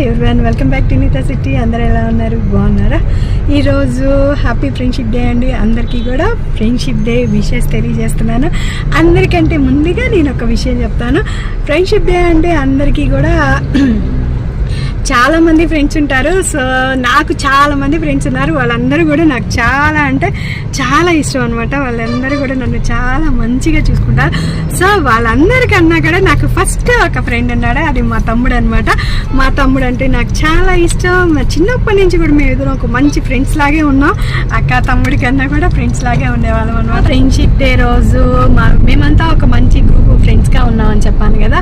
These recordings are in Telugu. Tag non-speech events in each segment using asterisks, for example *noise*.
Everyone welcome back to Neeta city అందరు ఎలా ఉన్నారు? బాగున్నారా? ఈరోజు హ్యాపీ ఫ్రెండ్షిప్ డే అండి. అందరికీ కూడా ఫ్రెండ్షిప్ డే విషెస్ తెలియజేస్తున్నాను. అందరికంటే ముందుగా నేను ఒక విషయం చెప్తాను. ఫ్రెండ్షిప్ డే అంటే అందరికీ కూడా చాలా మంది ఫ్రెండ్స్ ఉంటారు. సో నాకు చాలా మంది ఫ్రెండ్స్ ఉన్నారు. వాళ్ళందరూ కూడా నాకు చాలా అంటే చాలా ఇష్టం అనమాట వాళ్ళందరూ కూడా నన్ను చాలా మంచిగా చూసుకుంటారు. సో వాళ్ళందరికన్నా కూడా నాకు ఫస్ట్ ఒక ఫ్రెండ్ ఉన్నాడు. అది మా తమ్ముడు అనమాట మా తమ్ముడు అంటే నాకు చాలా ఇష్టం. చిన్నప్పటి నుంచి కూడా మేము ఎదురు ఒక మంచి ఫ్రెండ్స్ లాగే ఉన్నాం. అక్క తమ్ముడి కన్నా కూడా ఫ్రెండ్స్ లాగే ఉండేవాళ్ళం అనమాట ఫ్రెండ్షిప్ డే రోజు మా మేమంతా ఒక మంచి గ్రూప్ ఫ్రెండ్స్గా ఉన్నామని చెప్పాను కదా.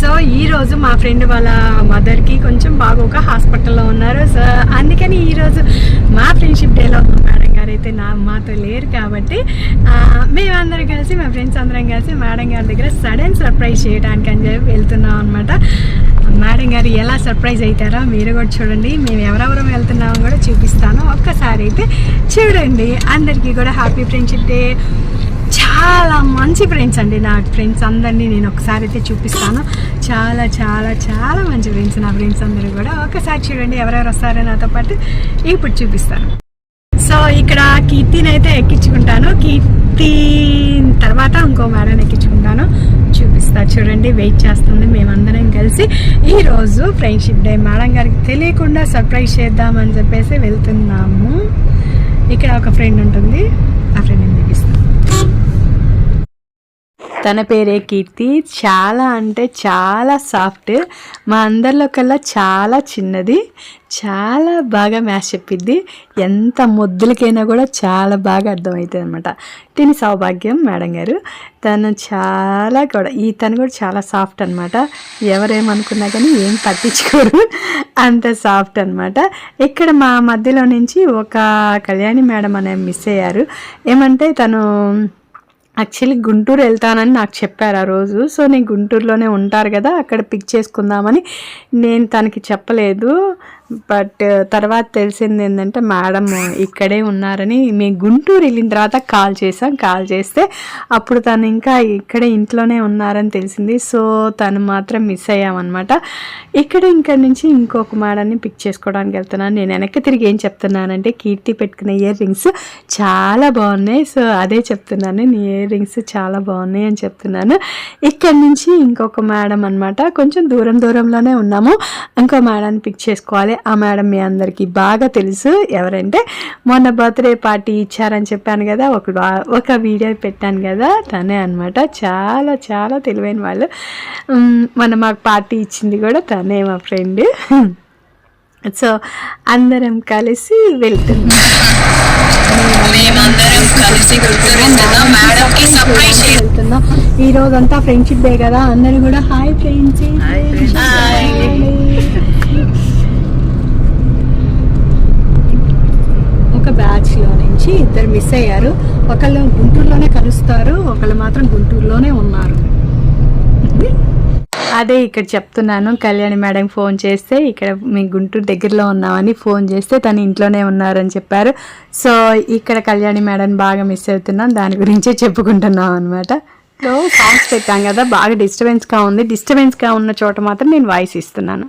సో ఈ రోజు మా ఫ్రెండ్ వాళ్ళ మదర్కి కొంచెం బాగోక హాస్పిటల్లో ఉన్నారు. సో అందుకని ఈరోజు మా ఫ్రెండ్షిప్ డేలో మేడం గారు అయితే నా మాతో లేరు కాబట్టి మేమందరం కలిసి మా ఫ్రెండ్స్ అందరం కలిసి మేడం గారి దగ్గర సడన్ సర్ప్రైజ్ చేయడానికి అని చెప్పి వెళ్తున్నాం అనమాట మేడం గారు ఎలా సర్ప్రైజ్ అవుతారో మీరు కూడా చూడండి. మేము ఎవరెవరం వెళ్తున్నామో కూడా చూపిస్తాను. ఒక్కసారి అయితే చూడండి. అందరికీ కూడా హ్యాపీ ఫ్రెండ్షిప్ డే. చాలా మంచి ఫ్రెండ్స్ అండి నా ఫ్రెండ్స్ అందరినీ నేను ఒకసారి అయితే చూపిస్తాను. చాలా చాలా చాలా మంచి ఫ్రెండ్స్ నా ఫ్రెండ్స్ అందరూ కూడా. ఒకసారి చూడండి ఎవరెవరు వస్తారో నాతో పాటు. ఇప్పుడు చూపిస్తాను. సో ఇక్కడ కీర్తిని అయితే ఎక్కించుకుంటాను. కీర్తి తర్వాత ఇంకో మేడం ఎక్కించుకుంటాను. చూపిస్తా చూడండి వెయిట్ చేస్తుంది మేమందరం కలిసి. ఈ రోజు ఫ్రెండ్షిప్ డే మేడం గారికి తెలియకుండా సర్ప్రైజ్ చేద్దామని చెప్పేసి వెళ్తున్నాము. ఇక్కడ ఒక ఫ్రెండ్ ఉంటుంది. ఆ ఫ్రెండ్ తన పేరే కీర్తి. చాలా అంటే చాలా సాఫ్ట్. మా అందరిలో కల్లా చాలా చిన్నది. చాలా బాగా మ్యాష్ చెప్పిద్ది. ఎంత ముద్దులకైనా కూడా చాలా బాగా అర్థమవుతుంది అనమాట తిని సౌభాగ్యం మేడం గారు. తను చాలా కూడా ఈ తను కూడా చాలా సాఫ్ట్ అనమాట ఎవరేమనుకున్నా కానీ ఏం పట్టించుకోరు. అంత సాఫ్ట్ అనమాట ఇక్కడ మా మధ్యలో నుంచి ఒక కళ్యాణి మేడం అనే మిస్ అయ్యారు. ఏమంటే తను యాక్చువల్లీ గుంటూరు వెళ్తానని నాకు చెప్పారు ఆ రోజు. సో నేను గుంటూరులోనే ఉంటారు కదా అక్కడ పిక్ చేసుకుందామని. నేను తనకి చెప్పలేదు. బట్ తర్వాత తెలిసింది ఏంటంటే మేడం ఇక్కడే ఉన్నారని మేము గుంటూరు వెళ్ళిన తర్వాత కాల్ చేసాం కాల్ చేస్తే అప్పుడు తను ఇంకా ఇక్కడే ఇంట్లోనే ఉన్నారని తెలిసింది. సో తను మాత్రం మిస్ అయ్యామన్నమాట. ఇక్కడ ఇక్కడ నుంచి ఇంకొక మేడాన్ని పిక్ చేసుకోవడానికి వెళ్తున్నాను. నేను వెనక్కి తిరిగి ఏం చెప్తున్నానంటే కీర్తి పెట్టుకున్న ఇయర్ రింగ్స్ చాలా బాగున్నాయి. సో అదే చెప్తున్నాను. నీ ఇయర్ రింగ్స్ చాలా బాగున్నాయి అని చెప్తున్నాను. ఇక్కడ నుంచి ఇంకొక మేడం అనమాట కొంచెం దూరం దూరంలోనే ఉన్నాము. ఇంకో మేడాన్ని పిక్ చేసుకోవాలి. ఆ మేడం మీ అందరికీ బాగా తెలుసు. ఎవరంటే మొన్న బర్త్డే పార్టీ ఇచ్చారని చెప్పాను కదా ఒక ఒక వీడియో పెట్టాను కదా తనే అనమాట చాలా చాలా తెలివైన వాళ్ళు. మొన్న మాకు పార్టీ ఇచ్చింది కూడా తనే మా ఫ్రెండ్. సో అందరం కలిసి వెళ్తున్నాం. మేమందరం కలిసి గుంటూరు వెళ్తున్నాం. సర్ప్రైజ్ ఈ రోజు అంతా ఫ్రెండ్షిప్ డే కదా అందరూ కూడా హాయ్ ఫ్రెండ్స్ ఒక బ్యాచ్లో నుంచి ఇద్దరు మిస్ అయ్యారు. ఒకళ్ళు గుంటూరులోనే కలుస్తారు ఒకళ్ళు మాత్రం గుంటూరులోనే ఉన్నారు. అదే ఇక్కడ చెప్తున్నాను కళ్యాణి మేడం ఫోన్ చేస్తే ఇక్కడ మేము గుంటూరు దగ్గరలో ఉన్నామని ఫోన్ చేస్తే తను ఇంట్లోనే ఉన్నారని చెప్పారు. సో ఇక్కడ కళ్యాణి మేడం బాగా మిస్ అవుతున్నాం దాని గురించే చెప్పుకుంటున్నాం అనమాట సో సాంగ్స్ పెట్టాం కదా బాగా డిస్టర్బెన్స్గా ఉంది. డిస్టర్బెన్స్గా ఉన్న చోట మాత్రం నేను వాయిస్ ఇస్తున్నాను.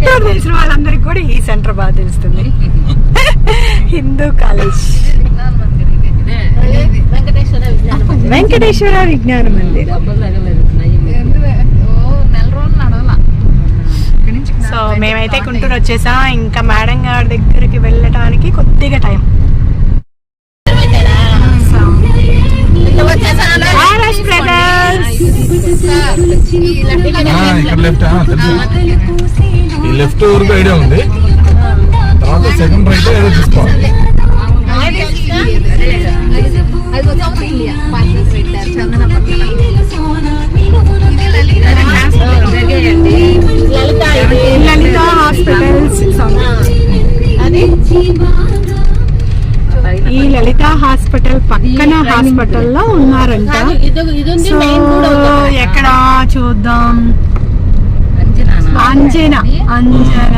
గుంటూరు తెలిసిన వాళ్ళందరికీ కూడా ఈ సెంటర్ బాగా తెలుస్తుంది. హిందూ కాలేజ్. వెంకటేశ్వర విజ్ఞాన మందిర్. సో మేమైతే గుంటూరు వచ్చేసాం. ఇంకా మేడం గారి దగ్గరికి వెళ్ళటానికి కొద్దిగా టైం. ఈ లెఫ్ట్ వరకు ఐడియా ఉంది. తర్వాత సెకండ్ రైట్ ఏదో లలిత హాస్పిటల్స్ ఈ లలిత హాస్పిటల్ పక్కన హాస్పిటల్లో ఉన్నారంట. సో ఎక్కడ చూద్దాం? అంజన అంజన.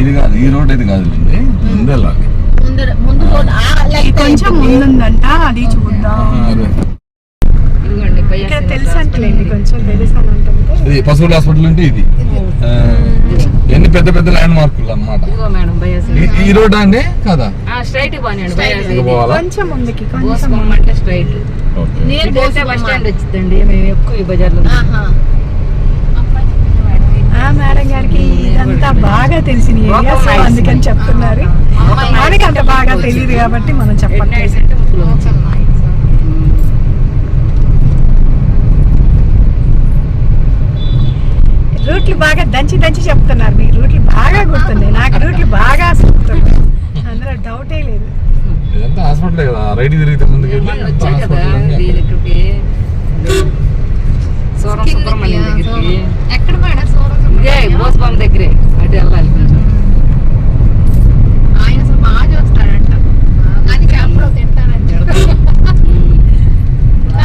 ఇది కాదు ఈ రోడ్ ఇది కాదు కొంచెం ముందుందంట అది చూద్దాం. ఇది. పశువుల హాస్పిటల్ అంటే ఇది. ఎన్ని పెద్ద పెద్ద ల్యాండ్ మార్కులు అన్నమాట. ఈ- ఈ రోడ్ అండి కదా? స్ట్రైట్ కొంచెం ముందుకి కొంచెం నేను బస్ స్టాండ్ వచ్చిందండి మేము ఎక్కువ ఈ బజార్లో ఆ మేడం గారికి ఇదంతా బాగా తెలిసిన ఏరియా సో అందుకని చెప్తున్నారు. మనకి అంత బాగా తెలియదు కాబట్టి మనం చెప్పట్లేదు. రూట్లు బాగా దంచి దంచి చెప్తున్నారు మీ రూట్లు బాగా గుర్తున్నాయి. నాకు రూట్లు బాగా గుర్తున్నాయి. అందులో డౌటే లేదు. ఇదంతా హాస్పిటల్ కదా. రైట్ తిరిగితే ముందుకు వెళ్ళి ఎక్కడ మేడం? ఇదే బోస్బామ్ దగ్గరే. అటు వెళ్ళాలి కొంచెం. ఆయన అసలు బాగా చూస్తాడంట. అది క్యాంప్లో తింటానంట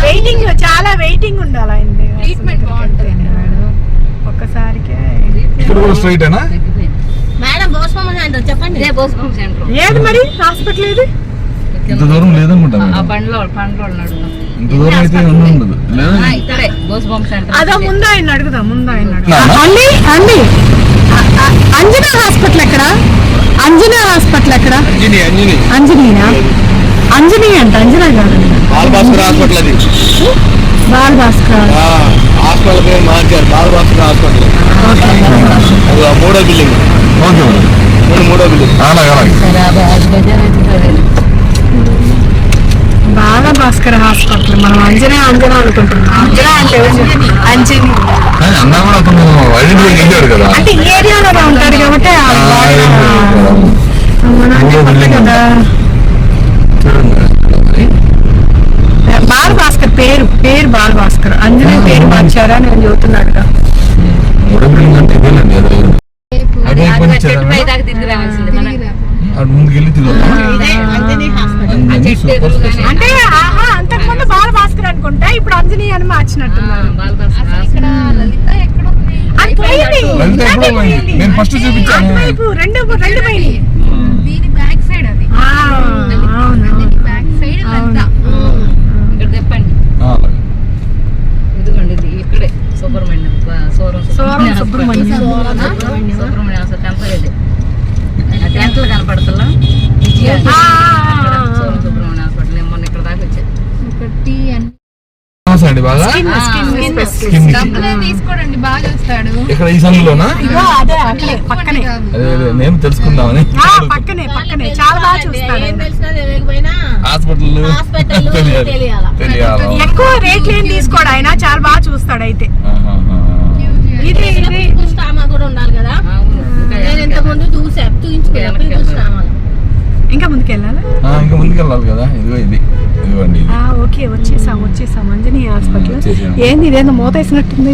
వెయిటింగ్ చాలా వెయిటింగ్ ఉండాలి ట్రీట్మెంట్ బాగుంటుంది. ఒక్కసారికే ఇక్కడ కూడా మేడం బోస్మమ్మ సెంటర్ చెప్పండి. ఇదే బోస్బామ్ సెంటర్. ఏది మరి? హాస్పిటల్ ఏది? ఇంత దూరం లేదనుకుంటా బండ్లో ఉన్నాడు. ఇంత దూరం అయితే ఉండి ఉండదు. లేదు ఇక్కడే సెంటర్ అదో ముందు ఆయన అడుగుదాం ముందు ఆయన? అండి అండి. అంజనా హాస్పిటల్ ఎక్కడ? అంజనా హాస్పిటల్ ఎక్కడ? అంజని అంజని. అంజనీనా? అంజనీ అంట అంజనా కాదు. బాల్ భాస్కర్ హాస్పిటల్ అది. బాల్ భాస్కర్ ఆ, హాస్పిటల్ పేరు మార్చారు. బాల్ భాస్కర్ హాస్పిటల్. అది మూడో బిల్డింగ్. మేడం. బిల్డింగ్. అలాగే అలాగే. బాల భాస్కర్ హాస్పిటల్. మనం అంజనా అంజనా అనుకుంటున్నాం. అంజనా అంటే అంజని. కానీ అన్నా కూడా అతను ఐడెంటిఫై చేశాడు కదా. అంటే ఈ ఏరియాలోనే ఉంటాడు కాబట్టి బిల్డింగ్ కదా బాల భాస్కర్ పేరు పేరు బాల భాస్కర్. అంజనీ పేరు మార్చారా నేను చెబుతున్నాడు కదా. ఎప్పుడో పోయింది. నేను ఫస్ట్ చూపించాను. అటువైపు రెండు రెండు పోయినాయి దీని బ్యాక్ సైడ్ అది. ఆ, అవును దీని బ్యాక్ సైడ్ లలిత ఇక్కడ చెప్పండి. ఇదిగోండి ఇది ఇక్కడే. సుబ్రహ్మణ్యం సోరం సోరం సుబ్రహ్మణ్యం. టెంపర్ ఇది. ఆ టెంట్లు కనపడతలా ఆ, అక్కడ సోరం సుబ్రహ్మణ్యం హాస్పిటల్ నేను మొన్న ఇక్కడ దాకా వచ్చాను ఒకటి అన్ని నమస్తే అండి బాగా స్కిన్ స్కిన్ స్పెషలిస్ట్. స్కిన్కి. డబ్బులే తీసుకోడండి బాగా. చూస్తాడు. ఇక్కడ ఈ సందులోనా? నేను తెలుసుకుందామని. ఆ, పక్కనే పక్కనే. చాలా బాగా చూస్తాడు ఏం ఆయన. తెలిసినా తెలియకపోయినా హాస్పిటల్ *laughs* ఎక్కువ రేట్లు ఏం తీసుకోడు ఆయన. చాలా బాగా చూస్తాడు అయితే. ఇది కూడా ఉండాలి కదా? ఇంకా నేను ఇంత ముందు చూసా చూపించుకున్నా పీపుల్స్ డ్రామా ఇంకా ముందుకెళ్ళాలా? ఆ, ఇంకా ముందుకు వెళ్ళాలి కదా. ఇదిగో ఇది. ఓకే వచ్చేసాం వచ్చేసాం. అంజనీ హాస్పిటల్. ఏంది ఇదేందో మూత వేసినట్టుంది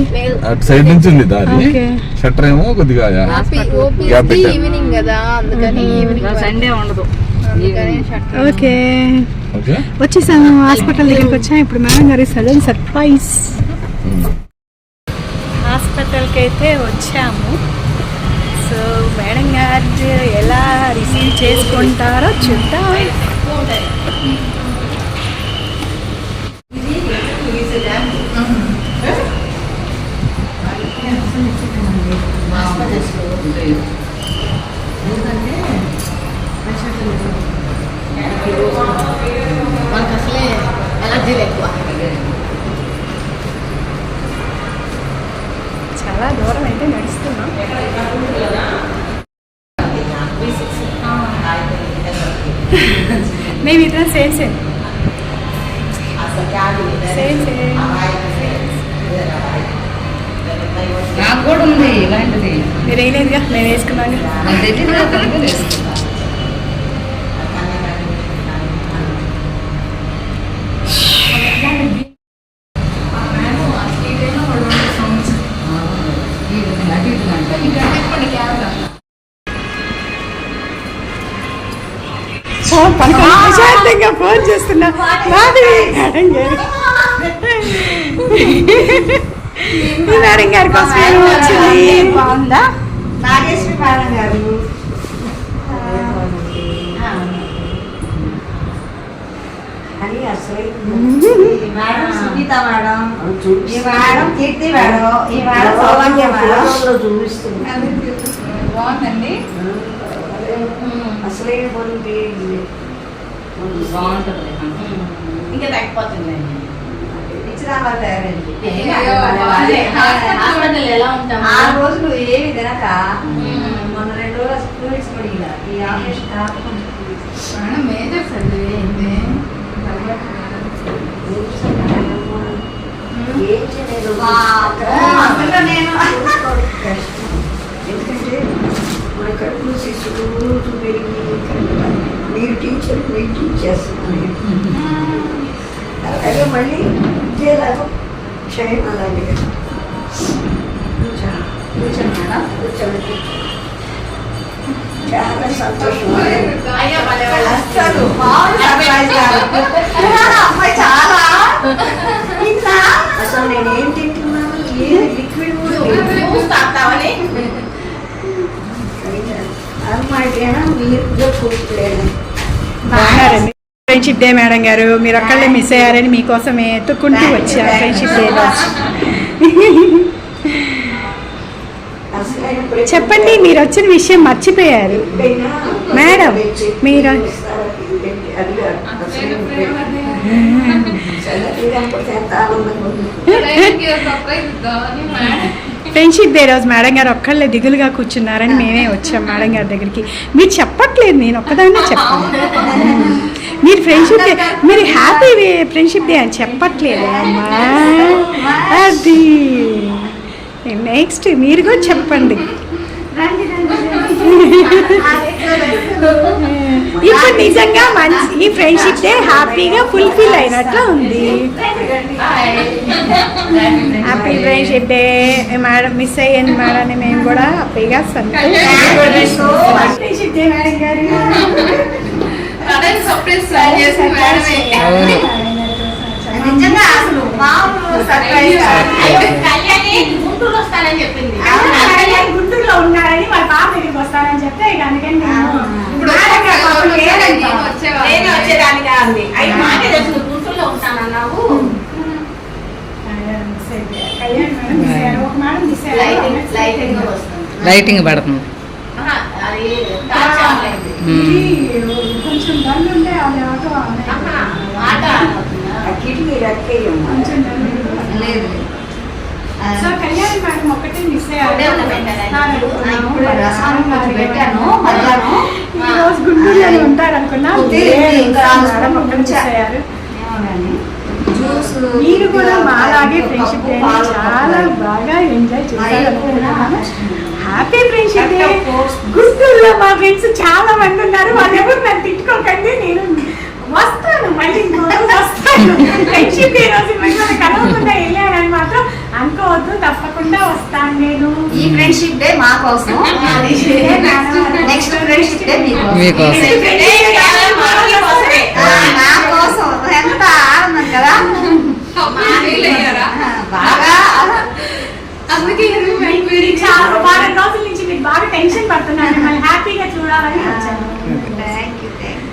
అటు సైడ్ నుంచి ఉంది దారి. ఓకే. షట్టర్ ఏమో కొద్దిగా గ్యాప్ పెట్టారు. ఈవినింగ్ కదా అందుకని ఈవినింగ్ సండే ఉండదు. ఓకే. ఓకే. వచ్చేసాం హాస్పిటల్ దగ్గరికి వచ్చాం. ఇప్పుడు మేడం గారి సడన్ సర్ప్రైజ్. హాస్పిటల్కి అయితే వచ్చాము. సో మేడం గారు ఎలా రిసీవ్ చేసుకుంటారో చూద్దాం. మనకు అసలే ఎలర్జీలు ఎక్కువ. చాలా దూరం అయితే నడుస్తున్నాం. మేము ఇద్దరం సేమ్ సేమ్. ఫోన్ పనుకొని ప్రశాంతంగా ఫోన్ చేస్తున్నా. మాధవి మేడం గారు కోసం వచ్చింది. బాగుందా? నాగేశ్వరి మేడం గారు. అని అసలు ఈ మేడం సునీత మేడం. ఈ మేడం కీర్తి మేడం. ఈ మేడం సౌభాగ్య మేడం. బాగుందండి. అసలే బాగుంటుంది. ఇంకా తగ్గిపోతుంది. ఇచ్చిరామా తయారైంది. అదే, హాస్పిటల్ ఎలా ఉంటాం ఆ రోజులు ఏమి తినక మొన్న రెండు రోజులు పడిగా ఈ ఆపరేషన్ ఏం చేయలేదు. అసలు *laughs* ఎందుకంటే మన కడుపు శిశువు పెరిగి మీరు టీచర్ మీరు టీచ్ చేస్తున్నాను అలాగే మళ్ళీ ఇదేలాగా క్షయం అలాగే. చాలా సంతోషం. తిన్నారా అమ్మాయి చాలా? అసలు నేను తింటున్నాను? ఏ లిక్విడ్ కూడా ఫ్రెండ్షిప్ డే మేడం గారు. మీరు ఒక్కళ్ళే మిస్ అయ్యారని మీకోసం ఎత్తుకుంటూ వచ్చారు. ఫ్రెండ్షిప్ డే చెప్పండి మీరు వచ్చిన విషయం మర్చిపోయారు. మేడం, మీరు- *laughs* ఫ్రెండ్షిప్ డే రోజు మేడం గారు ఒక్కళ్ళే దిగులుగా కూర్చున్నారని మేమే వచ్చాం మేడం గారి దగ్గరికి. మీరు చెప్పట్లేదు నేను ఒక్కదాన్నే చెప్పాను. మీరు ఫ్రెండ్షిప్ డే మీరు హ్యాపీ ఫ్రెండ్షిప్ డే అని చెప్పట్లేదు అమ్మా. అది. నెక్స్ట్ మీరు కూడా చెప్పండి. ఇప్పుడు నిజంగా మంచి ఈ ఫ్రెండ్షిప్ డే హ్యాపీగా ఫుల్ఫిల్ అయినట్లు ఉంది. Happy friendship day. Madam miss అయ్యింది మేడం అని మేము కూడా హ్యాపీగా కళ్యాణ్ గుంటూరులో ఉన్నారని పాప వస్తానని చెప్తే ఇక అందుకని. నేను వచ్చేదానిగా అంది. అయితే మాకే తెలుసు గుంటూరులో ఉంటానన్నావు. లైటింగ్. పడుతుంది. కొంచెం బంద్ ఉంటే అది ఆటో. ఆట. కొంచెం సో కళ్యాణ్ మేడం ఒక్కటే మిస్ అయ్యారు. ఒకటే ఒకటి పెట్టాను మధ్యాహ్నం ఈ రోజు గుంటూరులోనే ఉంటారు అనుకున్నా అయ్యారు. మీరు కూడా మాలాగే ఫ్రెండ్షిప్ చాలా బాగా ఎంజాయ్ చేశారు అనుకుంటున్నాను హ్యాపీ ఫ్రెండ్షిప్ డే. గుంటూరులో మా ఫ్రెండ్స్ చాలా మంది ఉన్నారు. వాళ్ళు ఎవరు నన్ను తిట్టుకోకండి నేను వస్తాను మళ్ళీ వస్తాను. *laughs* ఫ్రెండ్షిప్ డే రోజు మిమ్మల్ని తప్పకుండా వస్తాను నేను. ఈ ఫ్రెండ్షిప్ డే మా కోసం. నెక్స్ట్ ఫ్రెండ్షిప్ డే మీకోసం నా కోసం. ఎంత ఆనందం కదా బాగా మీరు చాలా వారం రోజుల నుంచి మీకు బాగా టెన్షన్ పడుతున్నాను మిమ్మల్ని హ్యాపీగా చూడాలని వచ్చాను. థ్యాంక్ యూ థ్యాంక్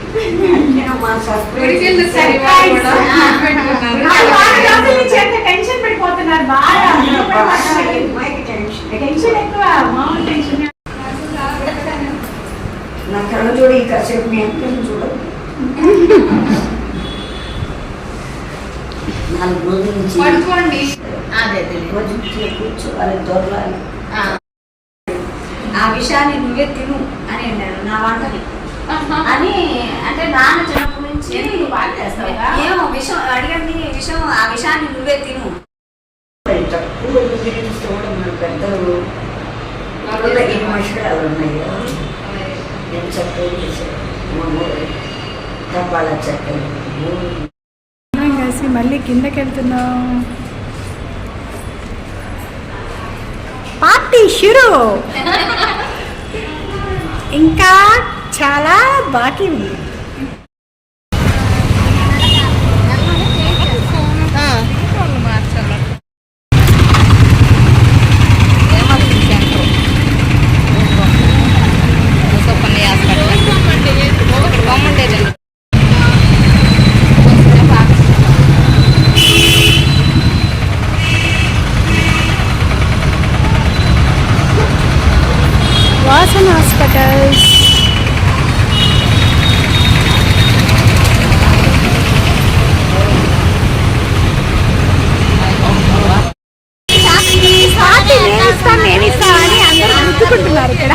యూ మా సర్ప్రైజ్. ఆ వారం రోజుల నుంచి ఎంత టెన్షన్ పడిపోతున్నారు బాగా టెన్షన్ ఎక్కువ మామూలు టెన్షన్ నా కళ్ళ చూడు ఈ కాసేపు మీ అంకుల్ని చూడదు నాలుగు రోజుల నుంచి కూర్చోవాలి దొరలాలి ఆ. విషయాన్ని నువ్వే తిను అని అన్నాడు నా వంటని అని అంటే నాన్న చిన్నప్పటి నుంచి ఎందుకు బాగా చేస్తావుగా? ఏమో విషయం అడగండి విషయం ఆ విషయాన్ని నువ్వే తిను తక్కువ పెద్దలు ఇప్పుడు ఎన్ని మనుషులు ఉన్నాయి మా ఊరు తప్పాల చక్కగా అందరం కలిసి మళ్ళీ కిందకి వెళ్తున్నాం పార్టీ షురు. *laughs* ఇంకా చాలా బాకీ ఉంది వాసన్ హాస్పిటల్స్ పార్టీ నేను ఇస్తాను నేను ఇస్తాను అని అందరూ గుర్తుకుంటున్నారు ఇక్కడ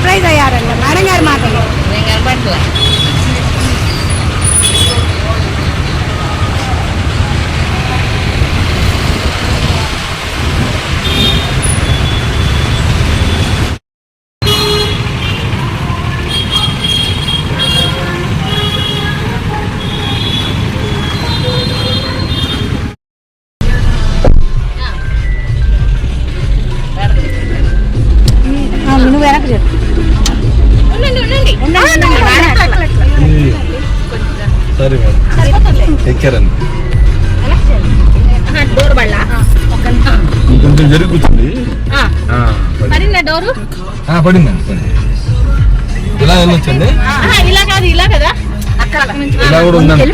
బాగా సర్ప్రైజ్ అయ్యారండి మేడం గారి మాటలు మేడం ఎక్కారండి డోర్ బళ్ళా? కొంచెం జరిగి కూర్చుంది ఆ, పడి- పడిందా. డోరు? ఆ, పడిందండి పడింది. ఇలా వెళ్ళొచ్చండి ఇలా కాదు ఇలా కదా? అక్కడ ఇలా కూడా ఉందండి.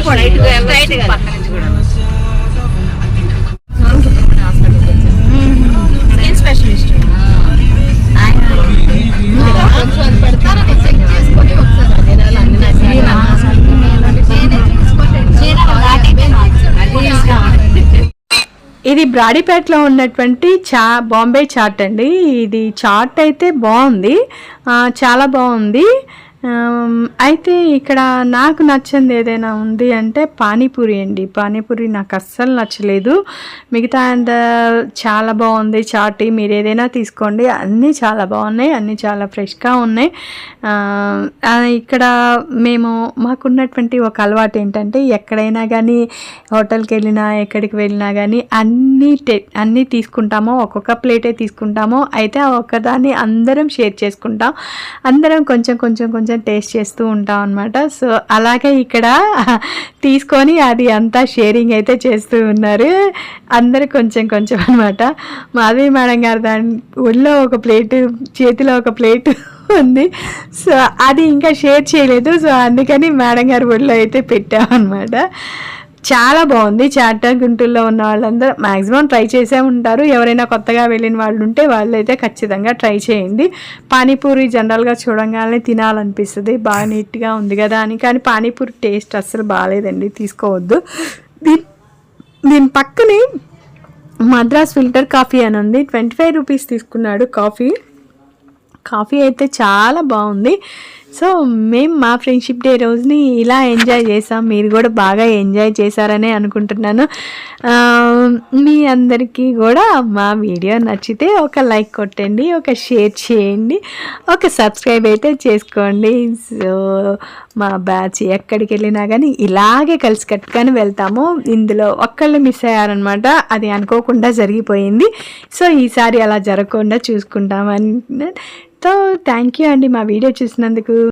ఇది బ్రాడీపేటలో ఉన్నటువంటి చా బాంబే చాట్ అండి. ఇది చాట్ అయితే బాగుంది. ఆ, చాలా బాగుంది. అయితే ఇక్కడ నాకు నచ్చింది ఏదైనా ఉంది అంటే పానీపూరి అండి. పానీపూరి నాకు అస్సలు నచ్చలేదు. మిగతా అంత చాలా బాగుంది. చాటి మీరు ఏదైనా తీసుకోండి. అన్నీ చాలా బాగున్నాయి. అన్నీ చాలా ఫ్రెష్గా ఉన్నాయి. ఇక్కడ మేము మాకున్నటువంటి ఒక అలవాటు ఏంటంటే ఎక్కడైనా కానీ హోటల్కి వెళ్ళినా ఎక్కడికి వెళ్ళినా కానీ అన్నీ టె అన్నీ తీసుకుంటామో. ఒక్కొక్క ప్లేటే తీసుకుంటామో. అయితే ఆ ఒక్కదాన్ని అందరం షేర్ చేసుకుంటాం. అందరం కొంచెం కొంచెం కొంచెం టేస్ట్ చేస్తూ ఉంటాం అనమాట సో అలాగే ఇక్కడ *laughs* తీసుకొని అది అంతా షేరింగ్ అయితే చేస్తూ ఉన్నారు. అందరు కొంచెం కొంచెం అనమాట మాధవి మేడం గారు దాని ఒళ్ళో ఒక ప్లేటు చేతిలో ఒక ప్లేటు *laughs* ఉంది. సో అది ఇంకా షేర్ చేయలేదు. సో అందుకని మేడం గారి ఒళ్ళో అయితే పెట్టామన్నమాట. చాలా బాగుంది. చాట గుంటూరులో ఉన్న వాళ్ళందరూ మ్యాక్సిమం ట్రై చేసే ఉంటారు. ఎవరైనా కొత్తగా వెళ్ళిన వాళ్ళు ఉంటే వాళ్ళు అయితే ఖచ్చితంగా ట్రై చేయండి. పానీపూరి జనరల్గా చూడంగానే తినాలనిపిస్తుంది. బాగా నీట్గా ఉంది కదా అని. కానీ పానీపూరి టేస్ట్ అస్సలు బాగాలేదండి. తీసుకోవద్దు. దీని దీని పక్కనే మద్రాస్ ఫిల్టర్ కాఫీ అని ఉంది. ట్వంటీ ఫైవ్ రూపీస్ తీసుకున్నాడు కాఫీ. కాఫీ అయితే చాలా బాగుంది. సో మేము మా ఫ్రెండ్షిప్ డే రోజుని ఇలా ఎంజాయ్ చేసాం. మీరు కూడా బాగా ఎంజాయ్ చేశారనే అనుకుంటున్నాను. మీ అందరికీ కూడా మా వీడియో నచ్చితే ఒక లైక్ కొట్టండి ఒక షేర్ చేయండి ఒక సబ్స్క్రైబ్ అయితే చేసుకోండి. సో మా బ్యాచ్ ఎక్కడికి వెళ్ళినా కానీ ఇలాగే కలిసి కట్టుకొని వెళ్తాము. ఇందులో ఒక్కళ్ళు మిస్ అయ్యారనమాట అది అనుకోకుండా జరిగిపోయింది. సో ఈసారి అలా జరగకుండా చూసుకుంటామని సో థ్యాంక్ యూ అండి మా వీడియో చూసినందుకు.